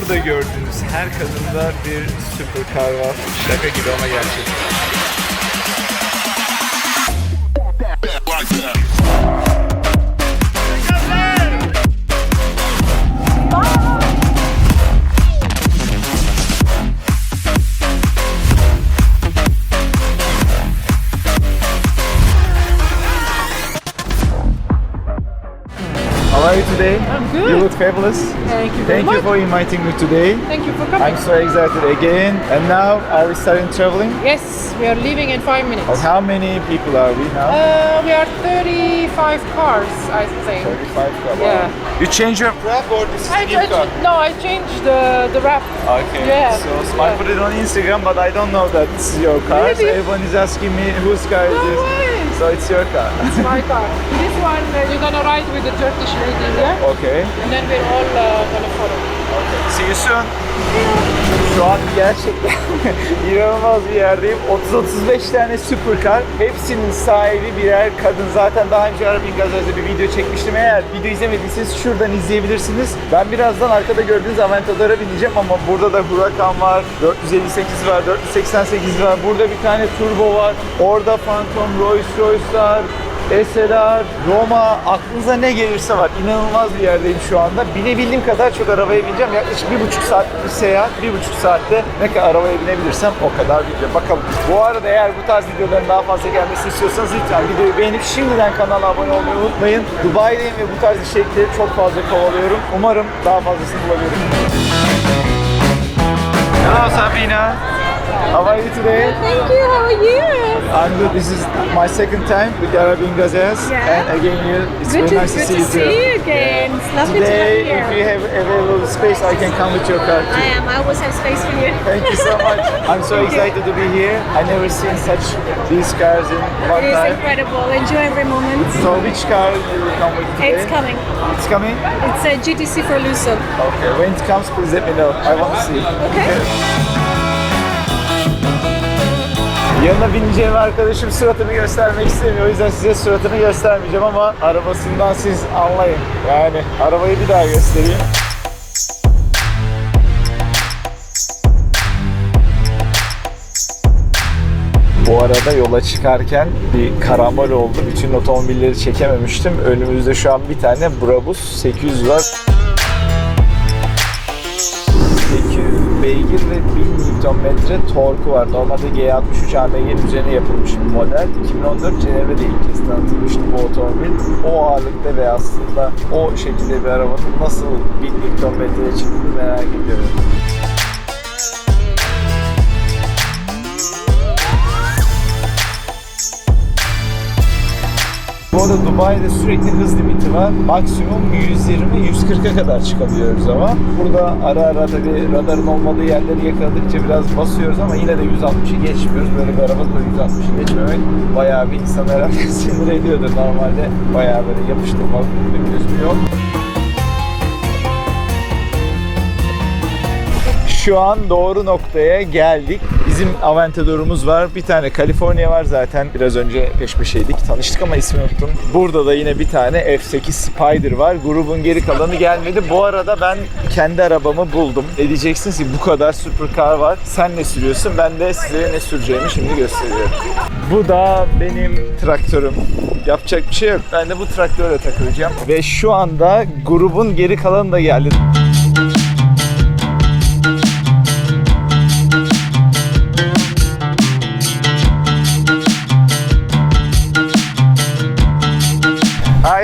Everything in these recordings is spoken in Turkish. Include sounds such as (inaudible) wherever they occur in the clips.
Burada gördüğünüz her kadında bir süperkar var. Şaka gibi ama gerçek. Fabulous. Thank you very Thank you for inviting me today. Thank you for coming. I'm so excited again. And now, are we starting traveling? Yes, we are leaving in five minutes. Of how many people are we now? Uh, we are 35 cars, I think. 35 car. Yeah. You change your wrap or this is I, new I, car? no, I changed the, the wrap. Okay. Yeah. So, so I Yeah. put it on Instagram, but I don't know that it's your car. So Really? everyone is asking me whose car is this. way. So it's your car. It's my car. This one, uh, you're gonna ride with the Turkish lady here, okay. and then we're all uh, gonna follow. Okay. See you soon. Şu an gerçekten (laughs) inanılmaz bir yerdeyim. 30-35 tane süperkar. Hepsinin sahibi birer kadın. Zaten daha önce Arabin Gazoz'da bir video çekmiştim. Eğer video izlemediyseniz şuradan izleyebilirsiniz. Ben birazdan arkada gördüğünüz Aventador'a bineceğim ama burada da Huracan var, 458 var, 488 var. Burada bir tane Turbo var. Orada Phantom, Rolls Royce'lar, SLR, Roma, aklınıza ne gelirse var. İnanılmaz bir yerdeyim şu anda. Binebildiğim kadar çok arabaya bineceğim. Yaklaşık bir buçuk saatlik bir seyahat. Bir buçuk saatte ne kadar arabaya binebilirsem o kadar bineceğim. Bakalım. Bu arada eğer bu tarz videoların daha fazla gelmesini istiyorsanız lütfen videoyu beğenip şimdiden kanala abone olmayı unutmayın. Dubai'deyim ve bu tarz içerikleri çok fazla kovalıyorum. Umarım daha fazlasını bulabilirim. Hello Sabina. How are you today? Thank you. How are you? I'm good. This is my second time with Arabin Gazelles. Yeah. And again, you, it's Good very to, nice good to see to you see too. you again. It's lovely Today, to have if you have available space, I can come with your car I am. I always have space for you. Thank you so much. (laughs) I'm so excited to be here. I never seen such these cars in one It is time. incredible. Enjoy every moment. So which car you will come with today? It's coming. It's coming? It's a GTC for Luso. Okay. When it comes, please let me know. I want to see. Okay. Yanına bineceğim arkadaşım suratını göstermek istemiyor. O yüzden size suratını göstermeyeceğim ama arabasından siz anlayın. Yani arabayı bir daha göstereyim. Bu arada yola çıkarken bir karambol oldu. Bütün otomobilleri çekememiştim. Önümüzde şu an bir tane Brabus 800 var. Beygir ve 1000 Nm torku var. Normalde G63 AMG'nin üzerine yapılmış bir model. 2014 Cenevre'de ilk kez tanıtılmıştı bu otomobil. O ağırlıkta ve aslında o şekilde bir arabanın nasıl 1000 Nm'ye çıktığını merak ediyorum. Bu arada Dubai'de sürekli hız limiti var. Maksimum 120-140'a kadar çıkabiliyoruz ama. Burada ara ara tabii radarın olmadığı yerleri yakaladıkça biraz basıyoruz ama yine de 160'ı geçmiyoruz. Böyle bir arabada da 160'ı geçmemek bayağı bir insanı herhalde (laughs) sinir ediyordur normalde. Bayağı böyle yapıştırmalık bir lüzumu yok. Şu an doğru noktaya geldik. Bizim Aventador'umuz var. Bir tane California var zaten. Biraz önce peş peşeydik. Tanıştık ama ismini unuttum. Burada da yine bir tane F8 Spider var. Grubun geri kalanı gelmedi. Bu arada ben kendi arabamı buldum. Ne diyeceksiniz ki bu kadar supercar var. Sen ne sürüyorsun? Ben de size ne süreceğimi şimdi gösteriyorum. Bu da benim traktörüm. Yapacak bir şey yok. Ben de bu traktörle takılacağım. Ve şu anda grubun geri kalanı da geldi.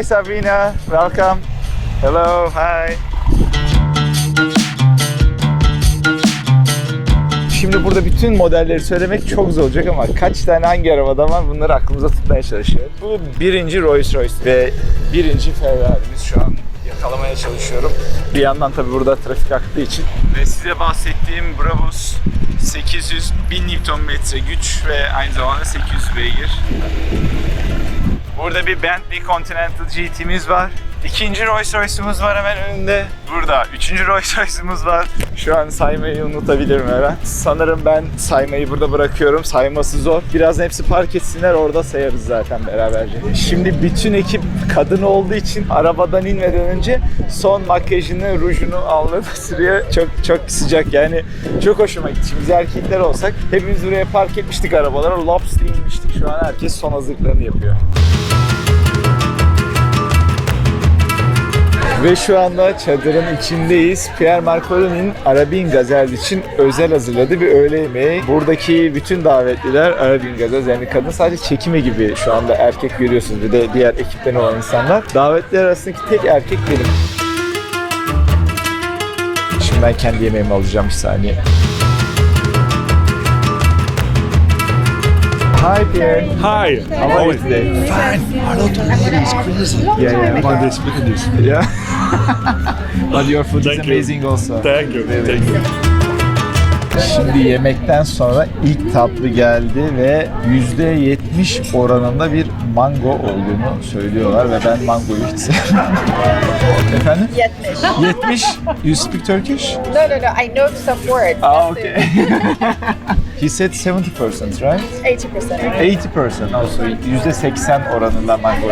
Hi Sabina, welcome. Hello, hi. Şimdi burada bütün modelleri söylemek çok zor olacak ama kaç tane hangi arabada var bunları aklımıza tutmaya çalışıyoruz. Bu birinci Rolls Royce ve birinci Ferrari'miz şu an yakalamaya çalışıyorum. Bir yandan tabi burada trafik aktığı için. Ve size bahsettiğim Brabus 800 1000 Nm güç ve aynı zamanda 800 beygir. Burada bir Bentley Continental GT'miz var. İkinci Rolls Royce'umuz var hemen önünde. Burada. Üçüncü Rolls Royce'umuz var. Şu an saymayı unutabilirim hemen. Sanırım ben saymayı burada bırakıyorum. Sayması zor. Biraz hepsi park etsinler orada sayarız zaten beraberce. Şimdi bütün ekip kadın olduğu için arabadan inmeden önce son makyajını, rujunu alnına (laughs) sürüyor. Çok çok sıcak yani. Çok hoşuma gitti. Biz erkekler olsak hepimiz buraya park etmiştik arabalara. Laps inmiştik. Şu an herkes son hazırlıklarını yapıyor. Ve şu anda çadırın içindeyiz. Pierre Marconi'nin Arabin Gazel için özel hazırladığı bir öğle yemeği. Buradaki bütün davetliler Arabin Gazel yani kadın sadece çekimi gibi şu anda erkek görüyorsunuz. Bir de diğer ekipten olan insanlar. Davetliler arasındaki tek erkek benim. Şimdi ben kendi yemeğimi alacağım bir saniye. Hi Pierre. Hi. How are you today? Fine. Arnold is crazy. Yeah, yeah. But they speak English. Yeah. (laughs) But your food is Thank you. amazing also. Thank you. Very Thank you. Şimdi yemekten sonra ilk tatlı geldi ve %70 oranında bir mango olduğunu söylüyorlar ve ben mangoyu hiç sevmem. (laughs) Efendim? 70. 70? You speak Turkish? No, no, no. I know some words. Ah, okay. (laughs) He said 70%, right? it. 80%. 80% also %80 oranında mango.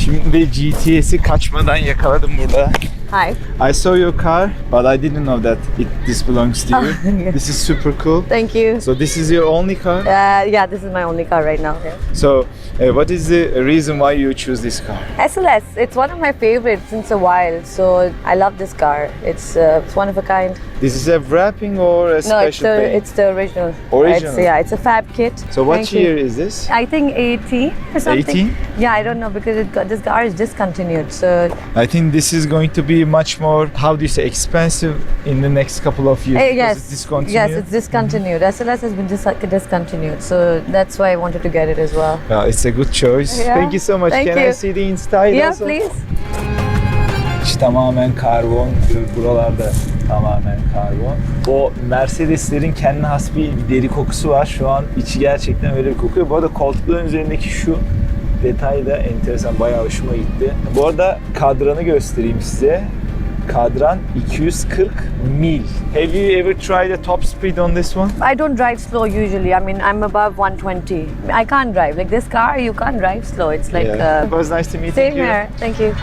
Şimdi GTS'i kaçmadan yakaladım burada. Hi. I saw your car, but I didn't know that it this belongs to you. (laughs) This is super cool. Thank you. So this is your only car. Uh, yeah, this is my only car right now. So uh, what is the reason why you choose this car? SLS. It's one of my favorites since a while. So I love this car. It's uh, it's one of a kind. This is a wrapping or a No, it's special the paint? it's the original. Original? It's, yeah, it's a fab kit. So what Thank you. year is this? I think 80 or something. 80? Yeah, I don't know because it got, this car is discontinued. So I think this is going to be much more, how do you say, expensive in the next couple of years. because yes, it's discontinued. yes, it's discontinued. SLS has been dis- discontinued. So that's why I wanted to get it as well. Well, it's a good choice. Yeah. Thank you so much. Thank Can I you. see the inside Yeah, also? please. İç tamamen karbon. Buralarda tamamen karbon. O Mercedeslerin kendine has bir deri kokusu var. Şu an içi gerçekten öyle bir kokuyor. Bu arada koltukların üzerindeki şu detay da enteresan. Bayağı hoşuma gitti. Bu arada kadranı göstereyim size. Kadran 240 mil. Have you ever tried a top speed on this one? I don't drive slow usually. I mean, I'm above 120. I can't drive. Like this car, you can't drive slow. It's like Yeah. uh, It was nice to meet same you. here. Thank you.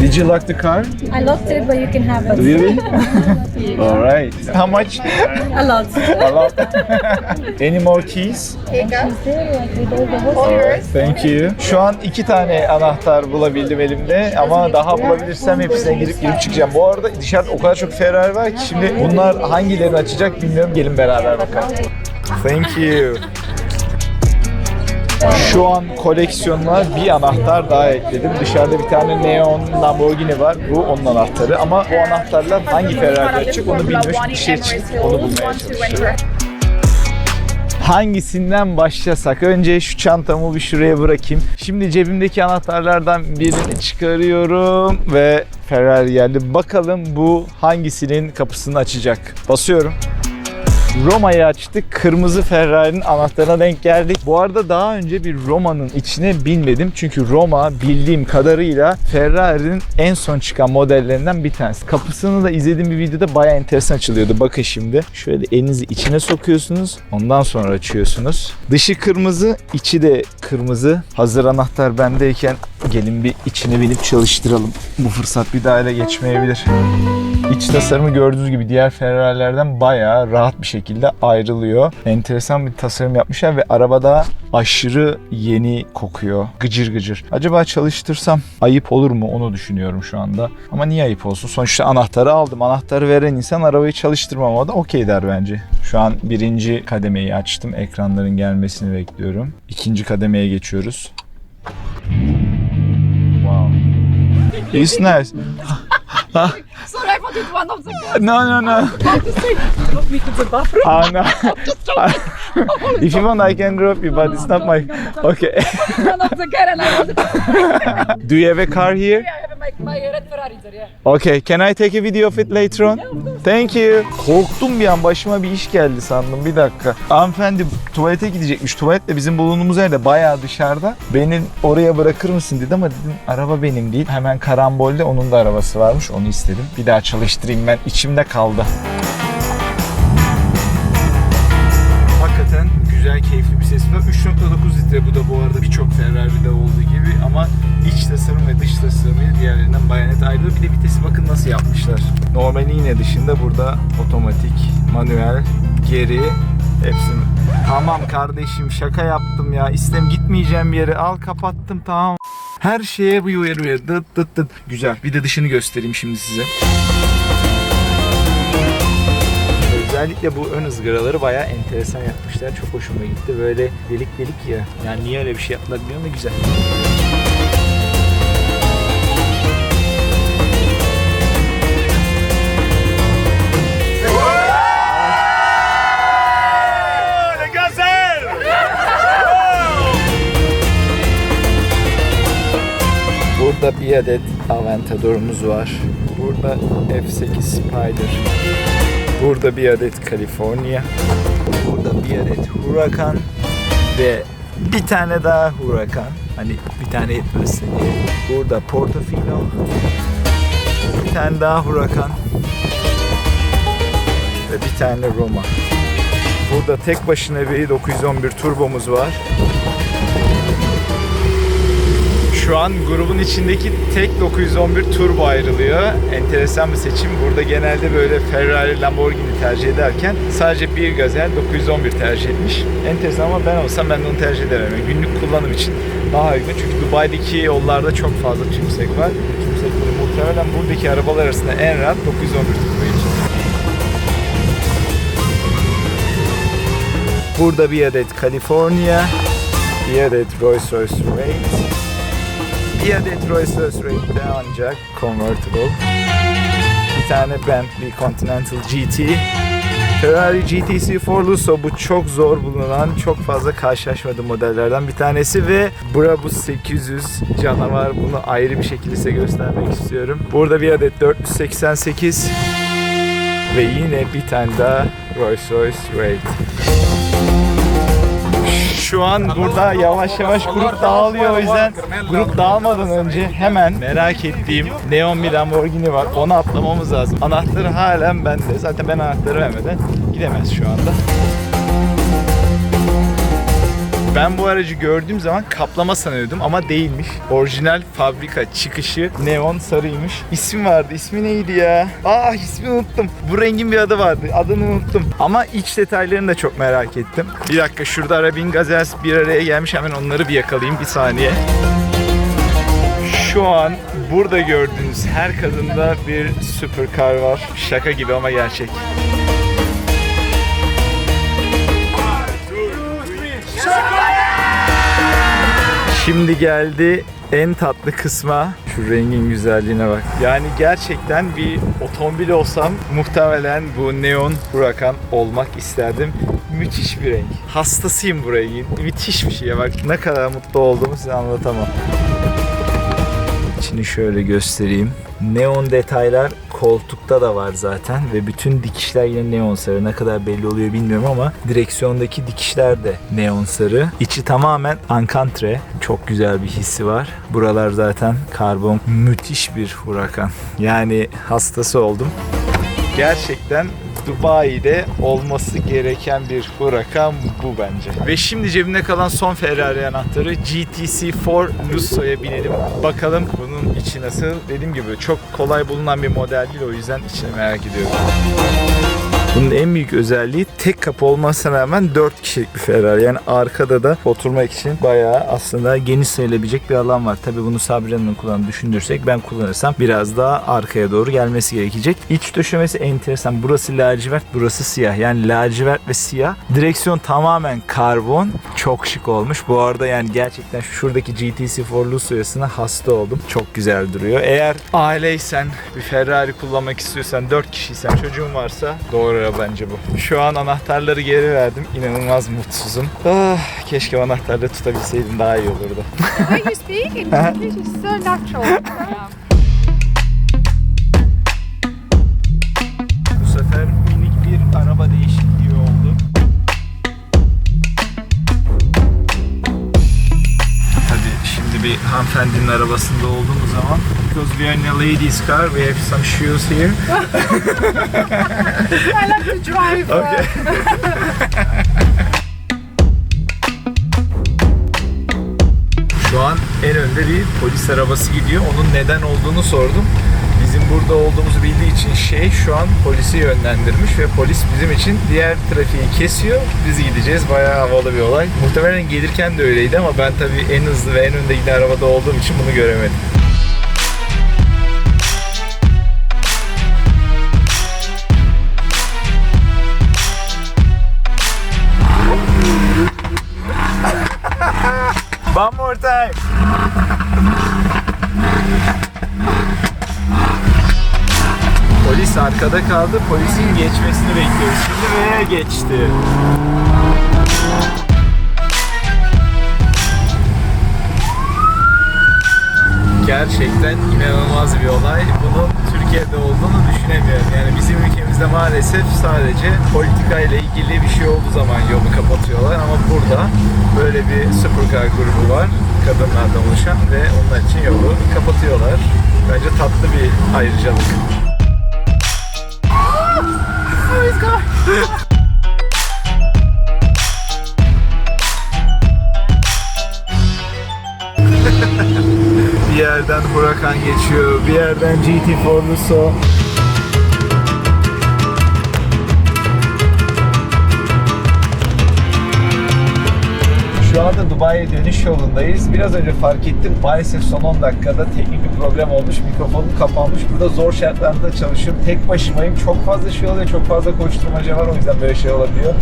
Did you like the car? I locked it, but you can have it. Really? (laughs) All right. How much? A lot. A lot. Any more keys? All yours. Thank you. Şu an iki tane anahtar bulabildim elimde ama daha bulabilirsem hepsine girip girip çıkacağım. Bu arada dışarıda o kadar çok Ferrari var ki şimdi bunlar hangilerini açacak bilmiyorum. Gelin beraber bakalım. Thank you. Şu an koleksiyonuna bir anahtar daha ekledim. Dışarıda bir tane neon Lamborghini var. Bu onun anahtarı. Ama bu anahtarlar hangi Ferrari açacak onu bilmiyorum. Dışarı çıkıp onu bulmaya. Hangisinden başlasak? Önce şu çantamı bir şuraya bırakayım. Şimdi cebimdeki anahtarlardan birini çıkarıyorum ve Ferrari geldi. Bakalım bu hangisinin kapısını açacak. Basıyorum. Roma'yı açtık. Kırmızı Ferrari'nin anahtarına denk geldik. Bu arada daha önce bir Roma'nın içine binmedim. Çünkü Roma bildiğim kadarıyla Ferrari'nin en son çıkan modellerinden bir tanesi. Kapısını da izlediğim bir videoda bayağı enteresan açılıyordu. Bakın şimdi. Şöyle elinizi içine sokuyorsunuz. Ondan sonra açıyorsunuz. Dışı kırmızı, içi de kırmızı. Hazır anahtar bendeyken gelin bir içine binip çalıştıralım. Bu fırsat bir daha ele geçmeyebilir. İç tasarımı gördüğünüz gibi diğer Ferrari'lerden bayağı rahat bir şekilde ayrılıyor. Enteresan bir tasarım yapmışlar ve arabada aşırı yeni kokuyor. Gıcır gıcır. Acaba çalıştırsam ayıp olur mu onu düşünüyorum şu anda. Ama niye ayıp olsun? Sonuçta anahtarı aldım. Anahtarı veren insan arabayı çalıştırmama da okey der bence. Şu an birinci kademeyi açtım. Ekranların gelmesini bekliyorum. İkinci kademeye geçiyoruz. Wow. It's nice. (laughs) I wanted one of the No, no, no. Oh, no. if you want, I can drop you, but it's not my. Okay. one of the and I Do you have a car here? Okay, can I take a video of it later on? Thank you. Korktum bir an başıma bir iş geldi sandım bir dakika. Hanımefendi tuvalete gidecekmiş. Tuvalet de bizim bulunduğumuz yerde bayağı dışarıda. Beni oraya bırakır mısın dedi ama dedim araba benim değil. Hemen karambolde onun da arabası varmış onu istedim. Bir daha çalıştırayım ben içimde kaldı. Hakikaten güzel, keyifli bir ses var. 3.9 litre bu da bu arada birçok Ferrari'de gibi ama iç tasarım ve dış tasarımı diğerlerinden bayağı net ayrılıyor. Bir de vitesi bakın nasıl yapmışlar. Normali yine dışında burada otomatik, manuel, geri hepsini. Tamam kardeşim şaka yaptım ya. İstem gitmeyeceğim bir yere. Al kapattım tamam. Her şeye bu uyarıyor. Dıt dıt dıt. Güzel. Bir de dışını göstereyim şimdi size. Özellikle bu ön ızgaraları bayağı enteresan yapmışlar. Çok hoşuma gitti. Böyle delik delik ya. Yani niye öyle bir şey yaptılar bilmiyorum da güzel. Burada bir adet Aventador'umuz var. Burada F8 Spider. Burada bir adet California. Burada bir adet Huracan. Ve bir tane daha Huracan. Hani bir tane yetmesin diye. Burada Portofino. Bir tane daha Huracan. Ve bir tane Roma. Burada tek başına bir 911 turbomuz var. Şu an grubun içindeki tek 911 turbo ayrılıyor. Enteresan bir seçim. Burada genelde böyle Ferrari, Lamborghini tercih ederken sadece bir gazel 911 tercih etmiş. Enteresan ama ben olsam ben de onu tercih ederim. Yani günlük kullanım için daha uygun. Çünkü Dubai'deki yollarda çok fazla tümsek var. Tümsekleri muhtemelen buradaki arabalar arasında en rahat 911 turbo için. Burada bir adet California, bir adet Rolls Royce Wraith, adet Rolls Royce Wraith'te ancak convertible. Bir tane Bentley Continental GT. Ferrari GTC Forluso bu çok zor bulunan, çok fazla karşılaşmadığım modellerden bir tanesi ve Brabus 800 canavar. Bunu ayrı bir şekilde size göstermek istiyorum. Burada bir adet 488 ve yine bir tane daha Rolls Royce Wraith. Şu an burada yavaş yavaş grup dağılıyor o yüzden grup dağılmadan önce hemen merak ettiğim neon bir Lamborghini var. Onu atlamamız lazım. Anahtarı halen bende. Zaten ben anahtarı vermeden gidemez şu anda. Ben bu aracı gördüğüm zaman kaplama sanıyordum ama değilmiş. Orijinal fabrika çıkışı neon sarıymış. İsim vardı. İsmi neydi ya? Ah ismini unuttum. Bu rengin bir adı vardı. Adını unuttum. Ama iç detaylarını da çok merak ettim. Bir dakika şurada Arabin Gazelles bir araya gelmiş. Hemen onları bir yakalayayım bir saniye. Şu an burada gördüğünüz her kadında bir süperkar var. Şaka gibi ama gerçek. Şimdi geldi en tatlı kısma. Şu rengin güzelliğine bak. Yani gerçekten bir otomobil olsam muhtemelen bu neon Huracan olmak isterdim. Müthiş bir renk. Hastasıyım bu rengin. Müthiş bir şey. Bak ne kadar mutlu olduğumu size anlatamam. İçini şöyle göstereyim. Neon detaylar koltukta da var zaten ve bütün dikişler yine neon sarı. Ne kadar belli oluyor bilmiyorum ama direksiyondaki dikişler de neon sarı. İçi tamamen ankantre. Çok güzel bir hissi var. Buralar zaten karbon. Müthiş bir hurakan. Yani hastası oldum. Gerçekten Dubai'de olması gereken bir hurakan bu bence. Ve şimdi cebimde kalan son Ferrari anahtarı GTC4 Lusso'ya binelim. Bakalım bunun içi nasıl. Dediğim gibi çok kolay bulunan bir model değil o yüzden içini merak ediyorum. Bunun en büyük özelliği tek kapı olmasına rağmen 4 kişilik bir Ferrari. Yani arkada da oturmak için bayağı aslında geniş sayılabilecek bir alan var. Tabi bunu Sabria'nın kullandığını düşünürsek ben kullanırsam biraz daha arkaya doğru gelmesi gerekecek. İç döşemesi enteresan. Burası lacivert, burası siyah. Yani lacivert ve siyah. Direksiyon tamamen karbon. Çok şık olmuş. Bu arada yani gerçekten şuradaki GTC For Lucio'suna hasta oldum. Çok güzel duruyor. Eğer aileysen, bir Ferrari kullanmak istiyorsan, 4 kişiysen, çocuğun varsa doğru araba bence bu. Şu an anahtarları geri verdim. İnanılmaz mutsuzum. Ah, keşke anahtarları tutabilseydim daha iyi olurdu. The way you speak, it is so natural. (laughs) bir hanımefendinin arabasında olduğumuz zaman. Because we are in a ladies car, we have some shoes here. (laughs) I like to drive. Okay. (laughs) Şu an en önde bir polis arabası gidiyor. Onun neden olduğunu sordum. Bizim burada olduğumuzu bildiği için şey şu an polisi yönlendirmiş ve polis bizim için diğer trafiği kesiyor. Biz gideceğiz. Bayağı havalı bir olay. Muhtemelen gelirken de öyleydi ama ben tabii en hızlı ve en önde giden arabada olduğum için bunu göremedim. One more time. Polis arkada kaldı. Polisin geçmesini bekliyoruz şimdi ve geçti. Gerçekten inanılmaz bir olay. Bunun Türkiye'de olduğunu düşünemiyorum. Yani bizim ülkemizde maalesef sadece politika ile ilgili bir şey olduğu zaman yolu kapatıyorlar ama burada böyle bir supercar grubu var kadınlardan oluşan ve onlar için yolu kapatıyorlar. Bence tatlı bir ayrıcalık. Bir yerden Huracan geçiyor, bir yerden GT Forluso. Şu anda Dubai'ye dönüş yolundayız. Biraz önce fark ettim. Maalesef son 10 dakikada teknik bir problem olmuş. Mikrofonum kapanmış. Burada zor şartlarda çalışıyorum. Tek başımayım. Çok fazla şey oluyor. Çok fazla koşturmaca var. O yüzden böyle şey olabiliyor.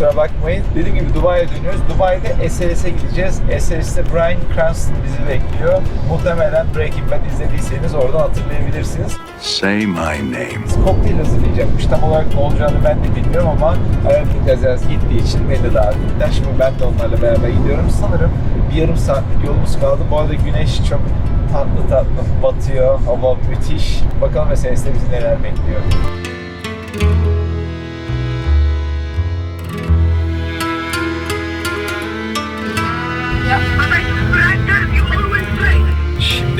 Kusura bakmayın. Dediğim gibi Dubai'ye dönüyoruz. Dubai'de SLS'e gideceğiz. SLS'te Brian Cranston bizi bekliyor. Muhtemelen Breaking Bad izlediyseniz oradan hatırlayabilirsiniz. Say my name. kokteyl hazırlayacakmış. Tam olarak ne olacağını ben de bilmiyorum ama Arabik Gazez gittiği için beni de. Şimdi ben de onlarla beraber gidiyorum. Sanırım bir yarım saatlik yolumuz kaldı. Bu arada güneş çok tatlı tatlı batıyor. Hava müthiş. Bakalım meselesinde bizi neler bekliyor.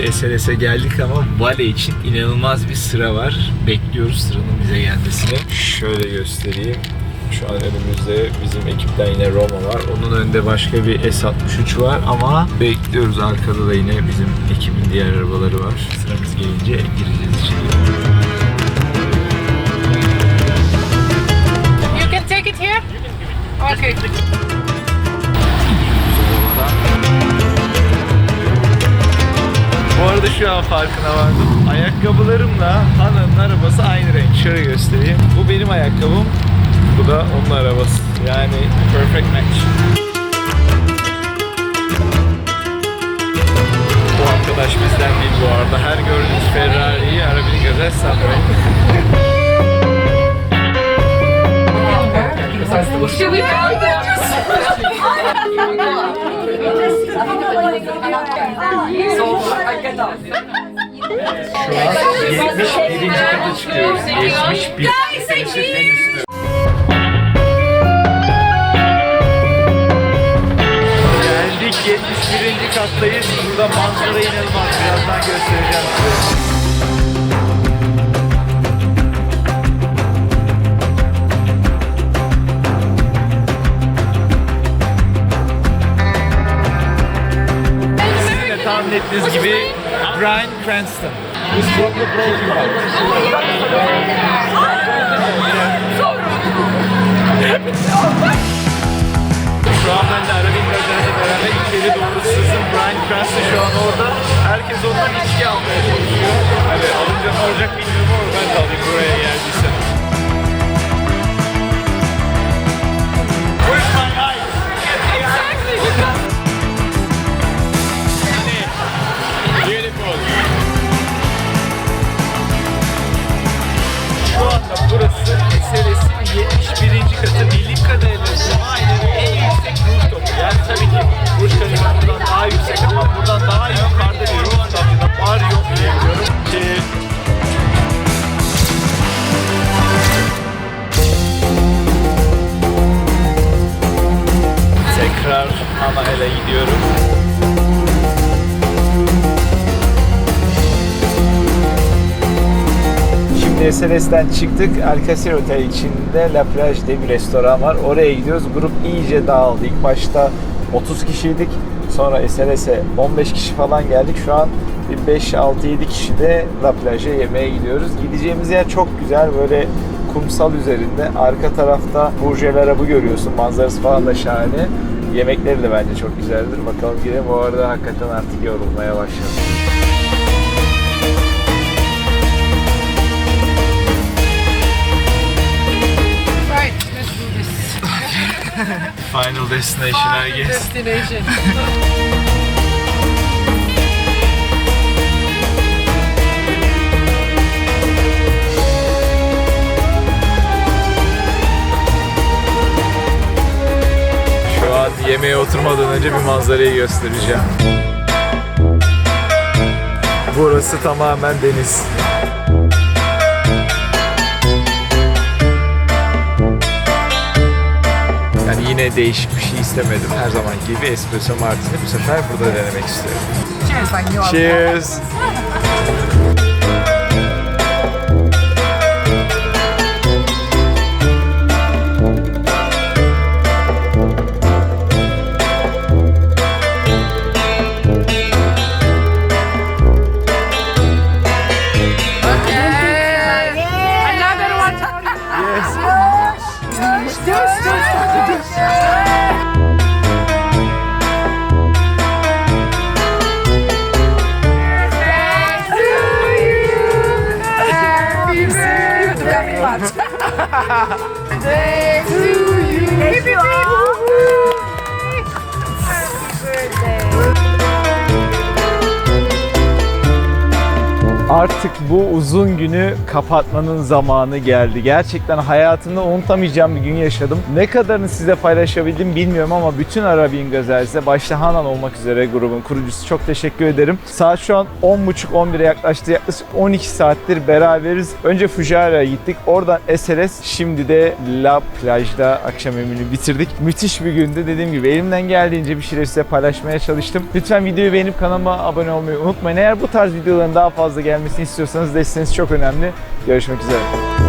Şimdi SLS'e geldik ama Vale için inanılmaz bir sıra var. Bekliyoruz sıranın bize gelmesini. Şöyle göstereyim. Şu an önümüzde bizim ekipten yine Roma var. Onun önünde başka bir S63 var ama bekliyoruz. Arkada da yine bizim ekibin diğer arabaları var. Sıramız gelince gireceğiz içeri. You can take it here? Okay. Şu an farkına vardım. Ayakkabılarımla Hana'nın arabası aynı renk. Şöyle göstereyim. Bu benim ayakkabım. Bu da onun arabası. Yani perfect match. Bu arkadaş bizden değil bu arada. Her gördüğünüz Ferrari'yi arabini gazel satmayın. (laughs) Şu an 71. kata çıkıyoruz. 71. Meselesi en üstü. Geldik 71. kattayız. Burada manzara inanılmaz. Birazdan göstereceğim size. Tahmin ettiğiniz gibi Brian Cranston. He's from the Breaking Bad. Şu an ben de Arabin Gazer'le beraber içeri doğru sızdım. Brian Cranston şu an orada. Herkes ondan içki almaya çalışıyor. Hani alınca ne olacak bilmiyorum ama ben de alayım buraya geldiyse. Burası SLS'in 71. katı bildiğim kadarıyla Dubai'nin en yüksek rooftop. Yani tabii ki Burj Khalifa buradan daha yüksek ama buradan daha yukarıda bir rooftop var yok diye biliyorum ki Tekrar Hanael'e gidiyorum. SLS'den çıktık. Alcacer Otel içinde La Plage diye bir restoran var. Oraya gidiyoruz. Grup iyice dağıldı. İlk başta 30 kişiydik. Sonra SLS'e 15 kişi falan geldik. Şu an bir 5-6-7 kişi de La Plage'e yemeğe gidiyoruz. Gideceğimiz yer çok güzel. Böyle kumsal üzerinde. Arka tarafta Burjel Arabı görüyorsun. Manzarası falan da şahane. Yemekleri de bence çok güzeldir. Bakalım gidelim. Bu arada hakikaten artık yorulmaya başladım. Final destination I guess. Destination. Şu an yemeğe oturmadan önce bir manzarayı göstereceğim. Burası tamamen deniz. Yine değişik bir şey istemedim. Her zamanki gibi espresso martini bu sefer burada denemek istiyorum. Cheers. Another Artık bu uzun günü kapatmanın zamanı geldi. Gerçekten hayatımda unutamayacağım bir gün yaşadım. Ne kadarını size paylaşabildim bilmiyorum ama bütün Arabian Gazel'size başta Hanan olmak üzere grubun kurucusu çok teşekkür ederim. Saat şu an 10.30-11'e yaklaştı. Yaklaşık 12 saattir beraberiz. Önce Fujaira'ya gittik. Oradan SLS. Şimdi de La Plage'da akşam yemeğini bitirdik. Müthiş bir gündü. Dediğim gibi elimden geldiğince bir şeyler size paylaşmaya çalıştım. Lütfen videoyu beğenip kanalıma abone olmayı unutmayın. Eğer bu tarz videoların daha fazla gelmesini istiyorsanız desteğiniz çok önemli. Görüşmek üzere.